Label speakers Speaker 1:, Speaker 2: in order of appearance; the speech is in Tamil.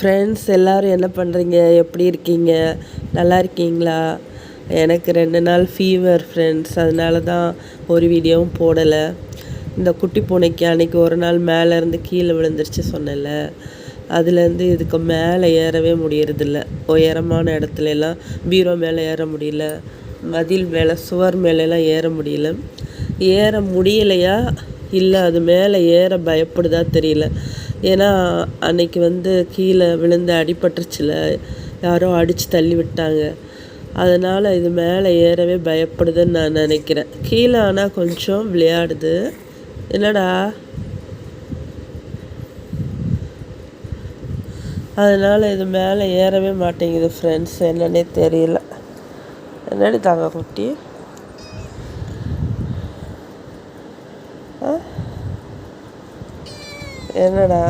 Speaker 1: ஃப்ரெண்ட்ஸ் எல்லோரும் என்ன பண்ணுறீங்க எப்படி இருக்கீங்க? நல்லா இருக்கீங்களா? எனக்கு ரெண்டு நாள் ஃபீவர் ஃப்ரெண்ட்ஸ் அதனால தான் ஒரு வீடியோவும் போடலை. இந்த குட்டி பூனைக்கு அன்றைக்கி ஒரு நாள் மேலேருந்து கீழே விழுந்துருச்சு சொன்னல அதுலேருந்து இதுக்கு மேலே ஏறவே முடியறதில்ல. உயரமான இடத்துல எல்லாம் பீரோ மேலே ஏற முடியல. மதில் மேலே சுவர் மேலெலாம் ஏற முடியல. ஏற முடியலையா? இல்லை அது மேலே ஏற பயப்படுதா தெரியல. ஏன்னா அன்னைக்கு வந்து கீழே விழுந்து அடிபட்டுருச்சுல யாரோ அடித்து தள்ளி விட்டாங்க. அதனால் இது மேலே ஏறவே பயப்படுதுன்னு நான் நினைக்கிறேன். கீழே ஆனால் கொஞ்சம் விளையாடுது. என்னடா? அதனால் இது மேலே ஏறவே மாட்டேங்குது ஃப்ரெண்ட்ஸ் என்னன்னே தெரியல. என்னடி தாங்க குட்டி? என்னடா?